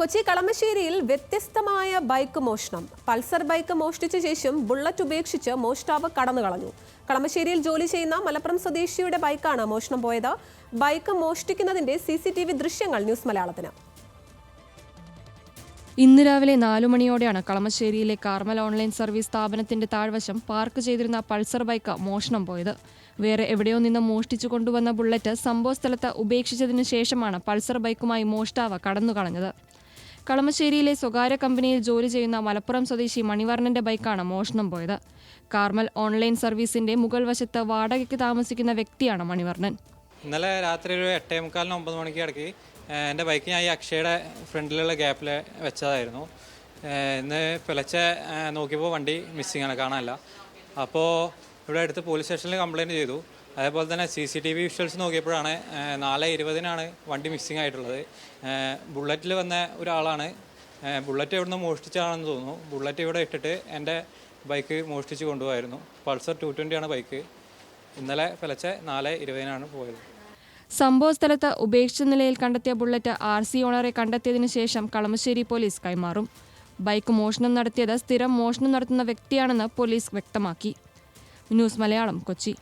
കൊച്ചി കളമശ്ശേരിയിൽ വ്യത്യസ്തമായ ബൈക്ക് മോഷണം. Pulsar bike മോഷ്ടിച്ച ശേഷം ബുള്ളറ്റ് ഉപേക്ഷിച്ച് മോഷ്ടാവ് കടന്നു കളഞ്ഞു കളമശ്ശേരിയിൽ ജോലി ചെയ്യുന്ന മലപ്പുറം സ്വദേശിയുടെ ബൈക്കാണ് മോഷണം പോയത്. ബൈക്ക് മോഷ്ടിക്കുന്നതിന്റെ സി ദൃശ്യങ്ങൾ ന്യൂസ് മലയാളത്തിന്. ഇന്ന് രാവിലെ നാലു മണിയോടെയാണ് കളമശ്ശേരിയിലെ കാർമൽ ഓൺലൈൻ സർവീസ് സ്ഥാപനത്തിന്റെ താഴ്വശം പാർക്ക് ചെയ്തിരുന്ന പൾസർ ബൈക്ക് മോഷണം പോയത്. വേറെ എവിടെയോ നിന്ന് മോഷ്ടിച്ചു കൊണ്ടുവന്ന ബുള്ളറ്റ് സംഭവ സ്ഥലത്ത് ഉപേക്ഷിച്ചതിനു ശേഷമാണ് പൾസർ ബൈക്കുമായി മോഷ്ടാവ് കടന്നു കളഞ്ഞത് കളമശ്ശേരിയിലെ സ്വകാര്യ കമ്പനിയിൽ ജോലി ചെയ്യുന്ന മലപ്പുറം സ്വദേശി മണിവർണന്റെ ബൈക്കാണ് മോഷണം പോയത്. കാർമൽ ഓൺലൈൻ സർവീസിന്റെ മുകൾ വശത്ത് വാടകയ്ക്ക് താമസിക്കുന്ന വ്യക്തിയാണ് മണിവർണൻ. ഇന്നലെ രാത്രി ഒരു എട്ടേ മുക്കാലിന് ഒമ്പത് മണിക്ക് ഇടയ്ക്ക് എന്റെ ബൈക്ക് ഞാൻ ഈ അക്ഷയുടെ ഫ്രണ്ടിലുള്ള ഗ്യാപ്പിൽ വെച്ചതായിരുന്നു. ഇന്ന് പുലച്ച നോക്കിയപ്പോൾ വണ്ടി മിസ്സിംഗ് ആണ് കാണാനില്ല. അപ്പോൾ ഇവിടെ അടുത്ത് പോലീസ് സ്റ്റേഷനിൽ കംപ്ലയിന്റ് ചെയ്തു. അതേപോലെ തന്നെ C C T V visuals നോക്കിയപ്പോഴാണ് നാല് ഇരുപതിനാണ് വണ്ടി മിസ്സിംഗ് ആയിട്ടുള്ളത്. ബുള്ളറ്റിൽ വന്ന ഒരാളാണ്. ബുള്ളറ്റ് എവിടെ നിന്ന് മോഷ്ടിച്ചാണെന്ന് തോന്നുന്നു. ബുള്ളറ്റ് ഇവിടെ ഇട്ടിട്ട് എന്റെ ബൈക്ക് മോഷ്ടിച്ച് കൊണ്ടുപോയായിരുന്നു. പൾസർ ടു ട്വന്റിയാണ് ബൈക്ക് ഇന്നലെ പുലർച്ചെ നാല് ഇരുപതിനാണ് പോയത്. സംഭവ സ്ഥലത്ത് ഉപേക്ഷിച്ച നിലയിൽ കണ്ടെത്തിയ ബുള്ളറ്റ് ആർ സി ഓണറെ കണ്ടെത്തിയതിനു ശേഷം കളമശ്ശേരി പോലീസ് കൈമാറും. ബൈക്ക് മോഷണം നടത്തിയത് സ്ഥിരം മോഷണം നടത്തുന്ന വ്യക്തിയാണെന്ന് പോലീസ് വ്യക്തമാക്കി. ന്യൂസ് മലയാളം കൊച്ചി.